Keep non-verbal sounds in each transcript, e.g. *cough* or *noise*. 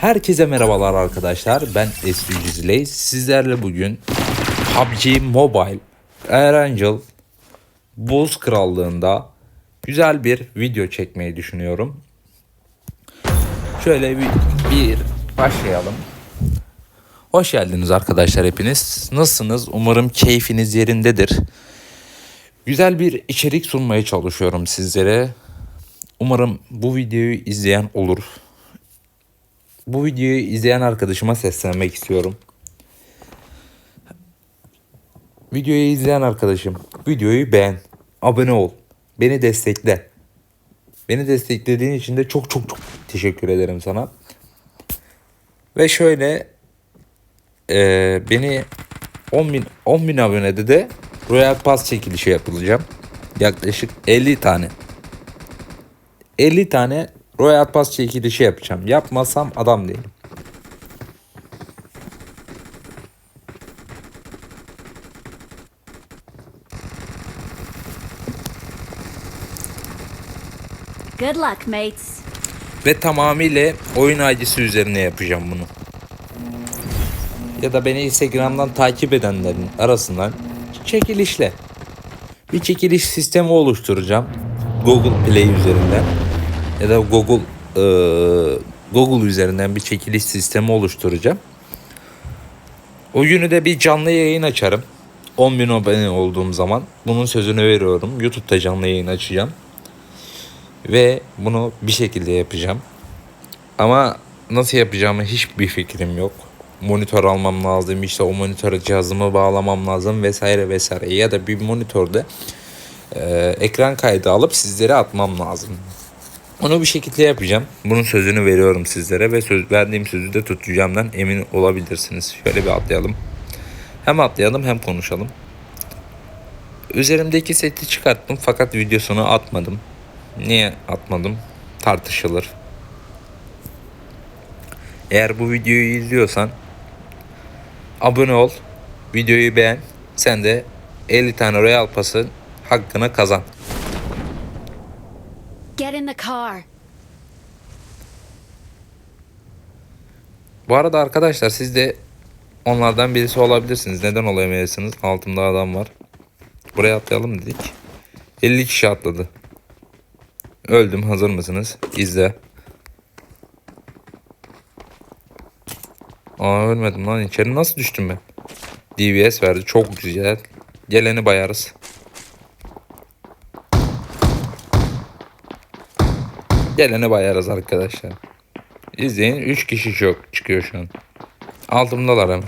Herkese merhabalar arkadaşlar. Ben Esri Ziley. Sizlerle bugün PUBG Mobile Erangel Buz Krallığında güzel bir video çekmeyi düşünüyorum. Şöyle bir, bir başlayalım. Hoş geldiniz arkadaşlar hepiniz. Nasılsınız? Umarım keyfiniz yerindedir. Güzel bir içerik sunmaya çalışıyorum sizlere. Umarım bu videoyu izleyen olur. Bu videoyu izleyen arkadaşıma seslenmek istiyorum. Videoyu izleyen arkadaşım, videoyu beğen, abone ol, beni destekle. Beni desteklediğin için de çok çok çok teşekkür ederim sana. Ve şöyle eee, beni 10 bin, 10 bin abonede de Royal Pass çekilişi yapılacağım. Yaklaşık 50 tane. 50 tane Royal Pass çekilişi yapacağım. Yapmasam adam değilim. Good luck, mates. Ve tamamıyla oyun ID'si üzerine yapacağım bunu. Ya da beni Instagram'dan takip edenlerin arasından çekilişle bir çekiliş sistemi oluşturacağım. Google Play üzerinden ya da Google eee, Google üzerinden bir çekiliş sistemi oluşturacağım. O günü de bir canlı yayın açarım. 10 bin abone olduğum zaman bunun sözünü veriyorum. YouTube'da canlı yayın açacağım. Ve bunu bir şekilde yapacağım. Ama nasıl yapacağımı hiçbir fikrim yok. Monitör almam lazım işte o monitöre cihazımı bağlamam lazım vesaire vesaire. Ya da bir monitörde e, ekran kaydı alıp sizlere atmam lazım. Onu bir şekilde yapacağım. Bunun sözünü veriyorum sizlere ve söz verdiğim sözü de tutacağımdan emin olabilirsiniz. Şöyle bir atlayalım. Hem atlayalım hem konuşalım. Üzerimdeki seti çıkarttım fakat videosunu atmadım. Niye atmadım? Tartışılır. Eğer bu videoyu izliyorsan abone ol, videoyu beğen. Sen de 50 tane Royal Pass'ın hakkını kazan. Get in the car. Bu arada arkadaşlar siz de onlardan birisi olabilirsiniz. Neden olamayasınız? Altımda adam var. Buraya atlayalım dedik. 50 kişi atladı. Öldüm. Hazır mısınız? İzle. Aa ölmedim lan. İçeri nasıl düştüm ben? DBS verdi. Çok güzel. Geleni bayarız. Geleni bayarız arkadaşlar. İzleyin 3 kişi çok çıkıyor şu an. Altımdalar hemen.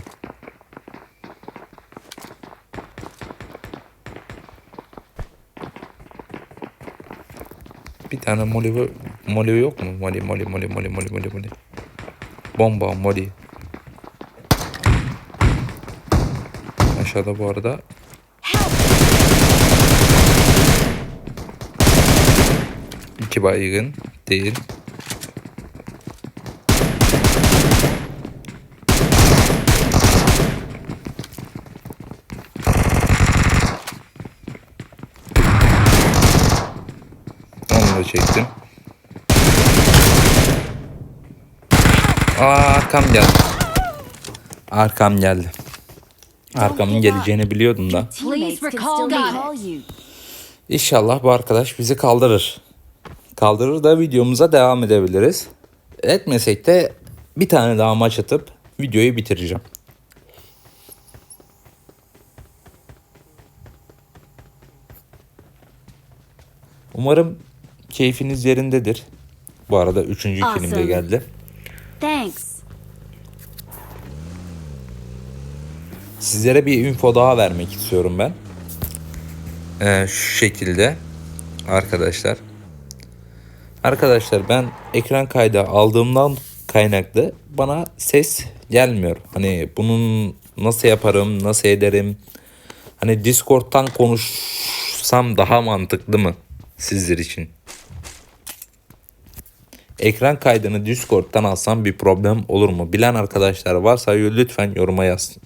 Bir tane moli moli yok mu? Moli moli moli moli moli moli moli. Bomba moli. Aşağıda bu arada iki baygın değil. Onu da çektim. Aa, arkam geldi. Arkam geldi. Arkamın geleceğini biliyordum da. İnşallah bu arkadaş bizi kaldırır. Kaldırır da videomuza devam edebiliriz. Etmesek de bir tane daha maç atıp videoyu bitireceğim. Umarım keyfiniz yerindedir. Bu arada üçüncü kilim de Awesome. geldi. Thanks. Sizlere bir info daha vermek istiyorum ben. Ee, şu şekilde arkadaşlar. Arkadaşlar ben ekran kaydı aldığımdan kaynaklı bana ses gelmiyor. Hani bunun nasıl yaparım, nasıl ederim? Hani Discord'tan konuşsam daha mantıklı mı sizler için? Ekran kaydını Discord'dan alsam bir problem olur mu? Bilen arkadaşlar varsa lütfen yoruma yazsın.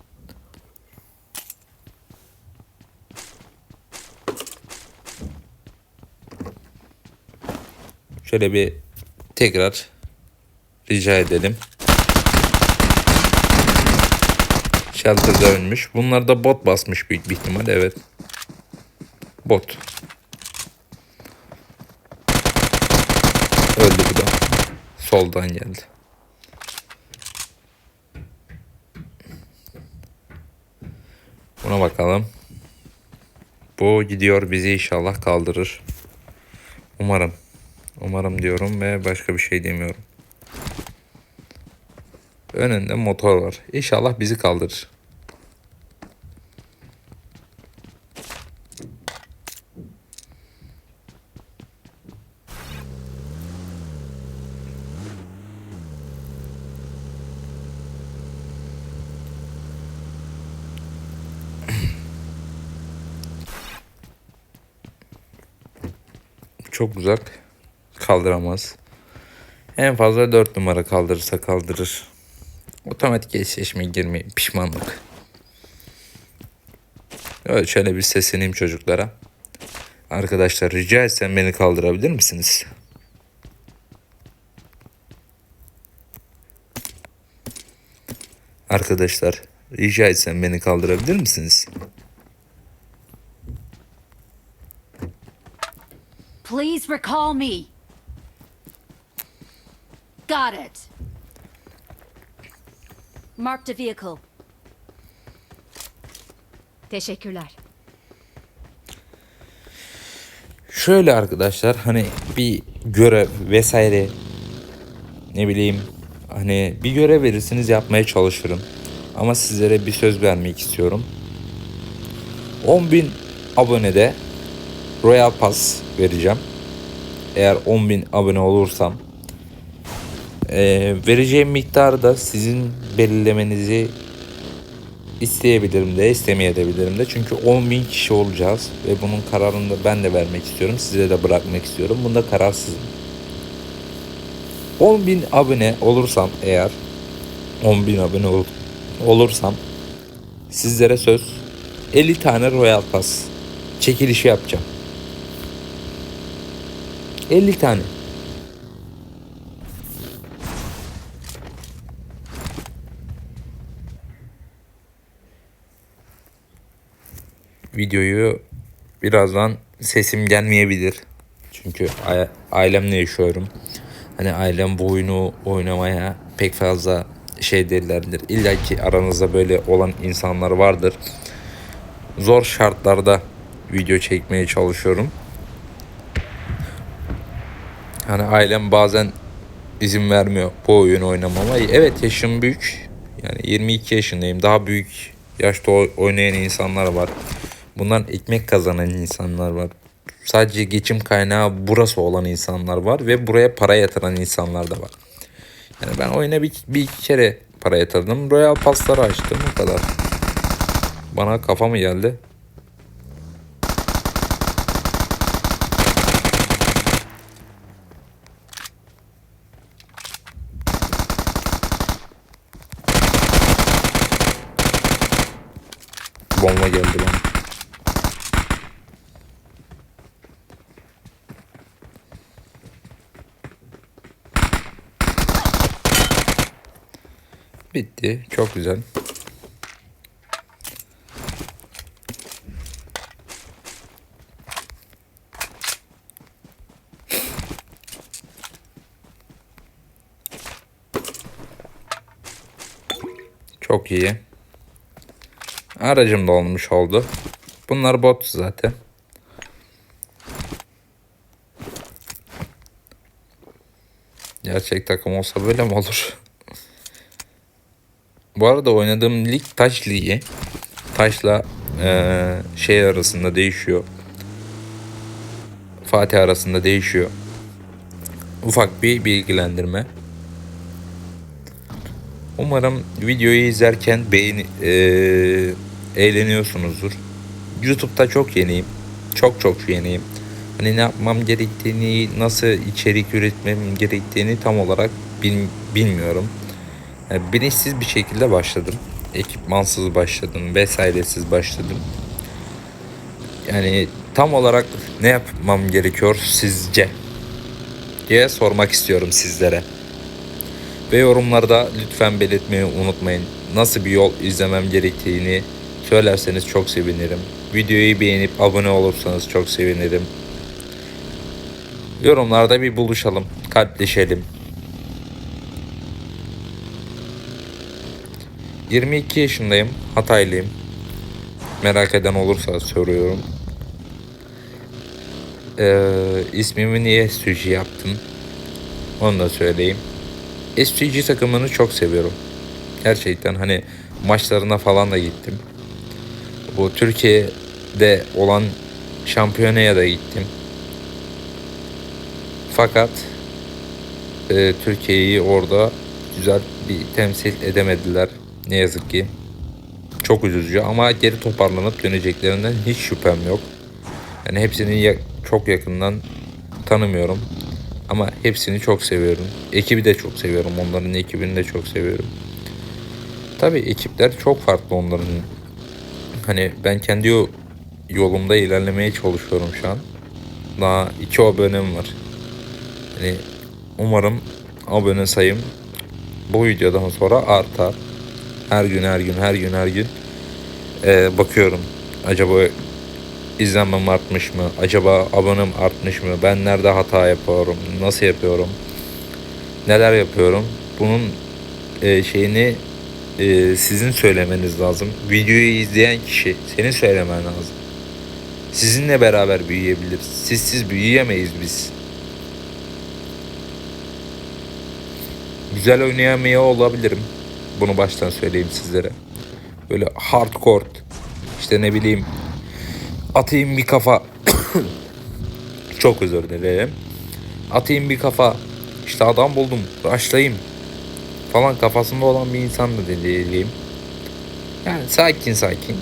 Şöyle bir tekrar rica edelim. Shelter dönmüş. Bunlar da bot basmış büyük bir ihtimal. Evet. Bot. Öldü bu da. Soldan geldi. Buna bakalım. Bu gidiyor bizi inşallah kaldırır. Umarım. Umarım diyorum ve başka bir şey demiyorum. Önünde motor var. İnşallah bizi kaldırır. Çok uzak. Kaldıramaz. En fazla 4 numara kaldırırsa kaldırır. Otomatik eşleşmeye girmeyin. Pişmanlık. Evet şöyle bir sesleneyim çocuklara. Arkadaşlar rica etsem beni kaldırabilir misiniz? Arkadaşlar rica etsem beni kaldırabilir misiniz? Please recall me. Got it. Marked a vehicle. Teşekkürler. Şöyle arkadaşlar hani bir görev vesaire ne bileyim hani bir görev verirsiniz yapmaya çalışırım. Ama sizlere bir söz vermek istiyorum. 10.000 abonede Royal Pass vereceğim. Eğer 10.000 abone olursam eee, vereceğim miktarı da sizin belirlemenizi isteyebilirim de istemeyebilirim de. Çünkü 10.000 kişi olacağız ve bunun kararını da ben de vermek istiyorum. Size de bırakmak istiyorum. Bunda kararsızım. 10.000 abone olursam eğer 10.000 abone ol- olursam sizlere söz 50 tane Royal Pass çekilişi yapacağım. 50 tane. Videoyu birazdan sesim gelmeyebilir. Çünkü ailemle yaşıyorum. Hani ailem bu oyunu oynamaya pek fazla şey değillerdir. İlla ki aranızda böyle olan insanlar vardır. Zor şartlarda video çekmeye çalışıyorum. Hani ailem bazen izin vermiyor bu oyunu oynamama. Evet yaşım büyük. Yani 22 yaşındayım. Daha büyük yaşta oy- oynayan insanlar var. Bundan ekmek kazanan insanlar var. Sadece geçim kaynağı burası olan insanlar var ve buraya para yatıran insanlar da var. Yani ben oyuna bir, bir iki kere para yatırdım. Royal Pass'ları açtım o kadar. Bana kafa mı geldi? Bomba geldi bana. Bitti. Çok güzel. Çok iyi. Aracım da olmuş oldu. Bunlar bot zaten. Gerçek takım olsa böyle mi olur? *laughs* Bu arada oynadığım lig taş ligi. Taşla eee, şey arasında değişiyor. Fatih arasında değişiyor. Ufak bir bilgilendirme. Umarım videoyu izlerken beğeni, eee, eğleniyorsunuzdur. YouTube'da çok yeniyim. Çok çok yeniyim. Hani ne yapmam gerektiğini, nasıl içerik üretmem gerektiğini tam olarak bil- bilmiyorum. Yani bilinçsiz bir şekilde başladım. Ekipmansız başladım, vesairesiz başladım. Yani tam olarak ne yapmam gerekiyor sizce? diye sormak istiyorum sizlere. Ve yorumlarda lütfen belirtmeyi unutmayın. nasıl bir yol izlemem gerektiğini söylerseniz çok sevinirim. Videoyu beğenip abone olursanız çok sevinirim. Yorumlarda bir buluşalım, kalpleşelim. 22 yaşındayım, Hataylıyım. Merak eden olursa soruyorum. Ee, ismimi niye SUG yaptım? Onu da söyleyeyim. SUG takımını çok seviyorum. Gerçekten hani maçlarına falan da gittim. Bu Türkiye'de olan şampiyonaya da gittim. Fakat e, Türkiye'yi orada güzel bir temsil edemediler. Ne yazık ki. Çok üzücü ama geri toparlanıp döneceklerinden hiç şüphem yok. Yani hepsini ya- çok yakından tanımıyorum. Ama hepsini çok seviyorum. Ekibi de çok seviyorum. Onların ekibini de çok seviyorum. Tabii ekipler çok farklı onların. Hani ben kendi yo- yolumda ilerlemeye çalışıyorum şu an. Daha iki abonem var. Hani umarım abone sayım bu videodan sonra artar. Her gün her gün her gün her gün Ee, bakıyorum. Acaba izlenmem artmış mı? Acaba abonem artmış mı? Ben nerede hata yapıyorum? Nasıl yapıyorum? Neler yapıyorum? Bunun e, şeyini e, sizin söylemeniz lazım. Videoyu izleyen kişi senin söylemen lazım. Sizinle beraber büyüyebiliriz. Sizsiz büyüyemeyiz biz. Güzel oynayamıyor olabilirim. Bunu baştan söyleyeyim sizlere. Böyle hardcore işte ne bileyim atayım bir kafa *coughs* çok özür dilerim. Atayım bir kafa işte adam buldum başlayayım falan kafasında olan bir insan da değilim. Yani sakin sakin.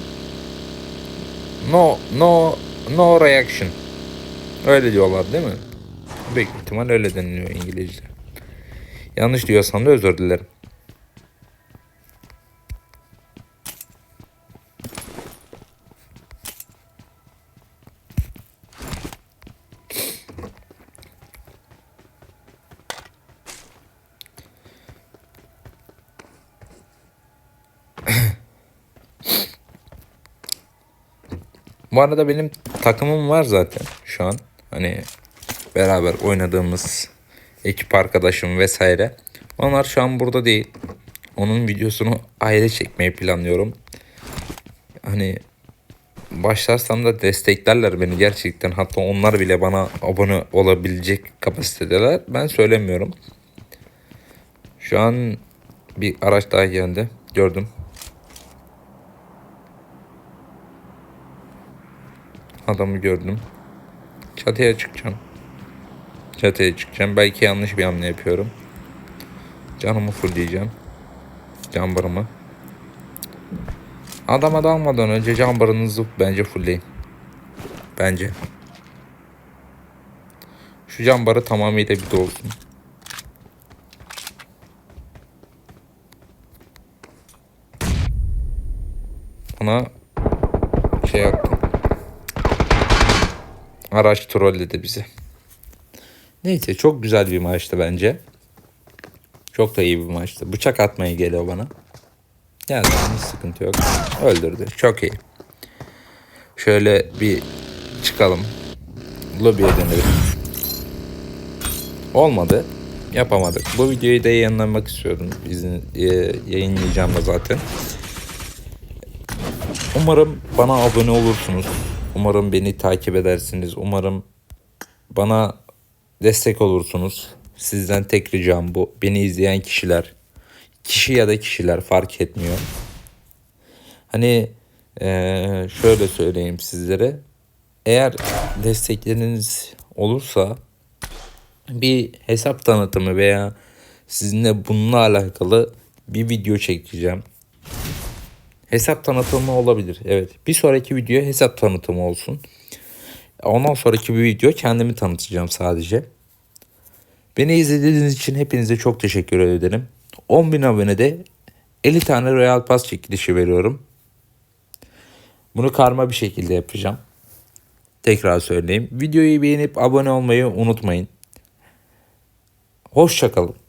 No no no reaction. Öyle diyorlar değil mi? Büyük ihtimal öyle deniliyor İngilizce. Yanlış diyorsam da özür dilerim. Bu arada benim takımım var zaten şu an. Hani beraber oynadığımız ekip arkadaşım vesaire. Onlar şu an burada değil. Onun videosunu ayrı çekmeyi planlıyorum. Hani başlarsam da desteklerler beni gerçekten. Hatta onlar bile bana abone olabilecek kapasitedeler. Ben söylemiyorum. Şu an bir araç daha geldi. Gördüm. Adamı gördüm. Çatıya çıkacağım. Çatıya çıkacağım. Belki yanlış bir hamle yapıyorum. Canımı fullleyeceğim. Cambarımı. Adama dalmadan önce cambarınızı bence fullleyin. Bence. Şu cambarı tamamıyla bir dolsun. Ona şey yaptım. Araç trolledi bizi. Neyse çok güzel bir maçtı bence. Çok da iyi bir maçtı. Bıçak atmaya geliyor bana. Yani hiç sıkıntı yok. Öldürdü. Çok iyi. Şöyle bir çıkalım. Lobiye dönelim. Olmadı. Yapamadık. Bu videoyu da yayınlamak istiyordum. İzin, e, yayınlayacağım da zaten. Umarım bana abone olursunuz. Umarım beni takip edersiniz. Umarım bana destek olursunuz. Sizden tek ricam bu. Beni izleyen kişiler, kişi ya da kişiler fark etmiyor. Hani eee, şöyle söyleyeyim sizlere. Eğer destekleriniz olursa bir hesap tanıtımı veya sizinle bununla alakalı bir video çekeceğim. Hesap tanıtımı olabilir. Evet. Bir sonraki video hesap tanıtımı olsun. Ondan sonraki bir video kendimi tanıtacağım sadece. Beni izlediğiniz için hepinize çok teşekkür ederim. 10.000 abonede 50 tane Royal Pass çekilişi veriyorum. Bunu karma bir şekilde yapacağım. Tekrar söyleyeyim. Videoyu beğenip abone olmayı unutmayın. Hoşçakalın.